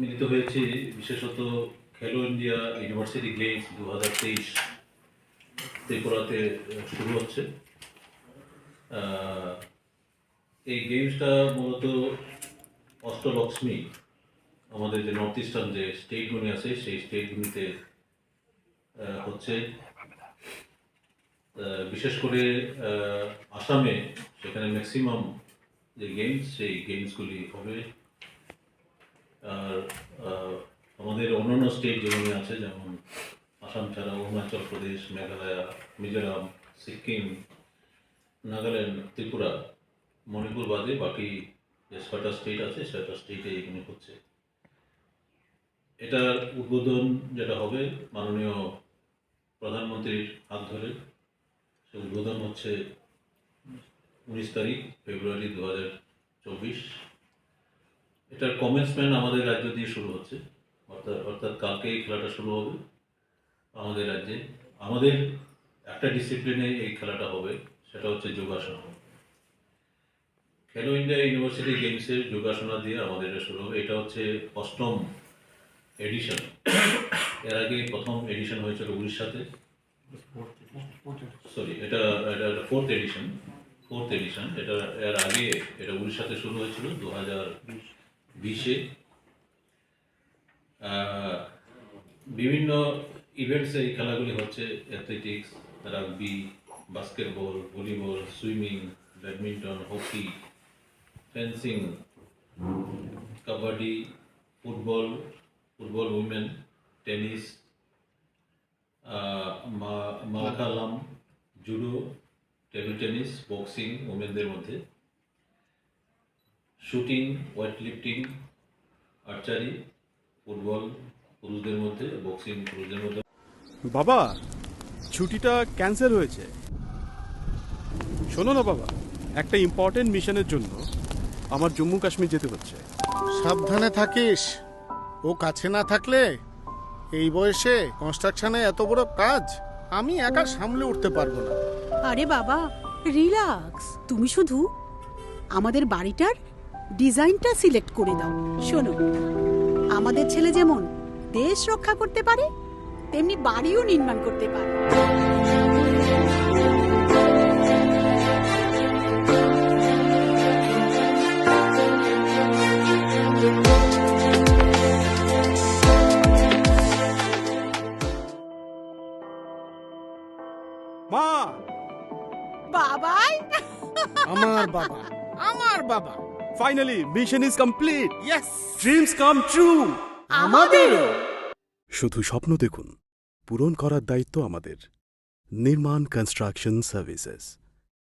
মিলিত হয়েছি বিশেষত খেলো ইন্ডিয়া ইউনিভার্সিটি গেমস দু হাজার তেইশ ত্রিপুরাতে শুরু হচ্ছে। এই গেমসটা মূলত অষ্টলক্ষ্মী, আমাদের যে নর্থ ইস্টার্ন যে স্টেটগুলি আছে, সেই স্টেটগুলিতে হচ্ছে। বিশেষ করে আসামে সেখানে ম্যাক্সিমাম যে গেমস সেই গেমসগুলি হবে। আমাদের অন্যান্য স্টেট যেগুলি আছে, যেমন আসাম ছাড়া অরুণাচল প্রদেশ, মেঘালয়, মিজোরাম, সিকিম, নাগাল্যান্ড, ত্রিপুরা, মণিপুর বাদে বাকি যে ছয়টা স্টেট আছে, ছয়টা স্টেটে এখানে হচ্ছে। এটার উদ্বোধন যেটা হবে মাননীয় প্রধানমন্ত্রীর হাত ধরে, সে উদ্বোধন হচ্ছে উনিশ তারিখ, ফেব্রুয়ারি দু হাজার চব্বিশ। এটার কমেন্সমেন্ট আমাদের রাজ্য দিয়ে শুরু হচ্ছে। অর্থাৎ অর্থাৎ কালকে এই খেলাটা শুরু হবে আমাদের রাজ্যে। আমাদের একটা ডিসিপ্লিনে এই খেলাটা হবে, সেটা হচ্ছে যোগাসন। খেলো ইন্ডিয়া ইউনিভার্সিটি গেমসের যোগাসনা দিয়ে আমাদের এটা শুরু হবে। এটা হচ্ছে অষ্টম এডিশন এর আগে প্রথম এডিশন হয়েছিল উড়িষ্যাতে। সরি এটা এটা ফোর্থ এডিশন ফোর্থ এডিশন এটা, এর আগে এটা উড়িষ্যাতে শুরু হয়েছিল, দু হাজার বিশে বিভিন্ন ইভেন্টসে এই খেলাগুলি হচ্ছে athletics rugby basketball volleyball swimming badminton hockey fencing kabaddi football football women tennis Mallakhamb judo table tennis boxing ওমেনদের মধ্যে। Shooting weight lifting archery football পুরুষদের মধ্যে বক্সিং পুরুষদের মধ্যে। বাবা ছুটিটা ক্যান্সেল হয়েছে। শোনো না বাবা একটা ইম্পর্টেন্ট মিশনের জন্য আমার জম্মু কাশ্মীর যেতে হচ্ছে। সাবধানে থাকিস। ও কাছে না থাকলে এই বয়সে কনস্ট্রাকশনে এত বড় কাজ আমি একা সামলে উঠতে পারব না। আরে বাবা রিল্যাক্স তুমি শুধু আমাদের বাড়িটার ডিজাইনটা সিলেক্ট করে দাও। শোনো আমাদের ছেলে যেমন দেশ রক্ষা করতে পারে তেমনি বাড়িও নির্মাণ করতে পারে। মা! বাবাই! আমার বাবা আমার বাবা। Finally mission is complete yes dreams come true আমাদেরও। শুধু স্বপ্ন দেখুন পূরণ করার দায়িত্ব আমাদের। নির্মাণ কনস্ট্রাকশন সার্ভিসেস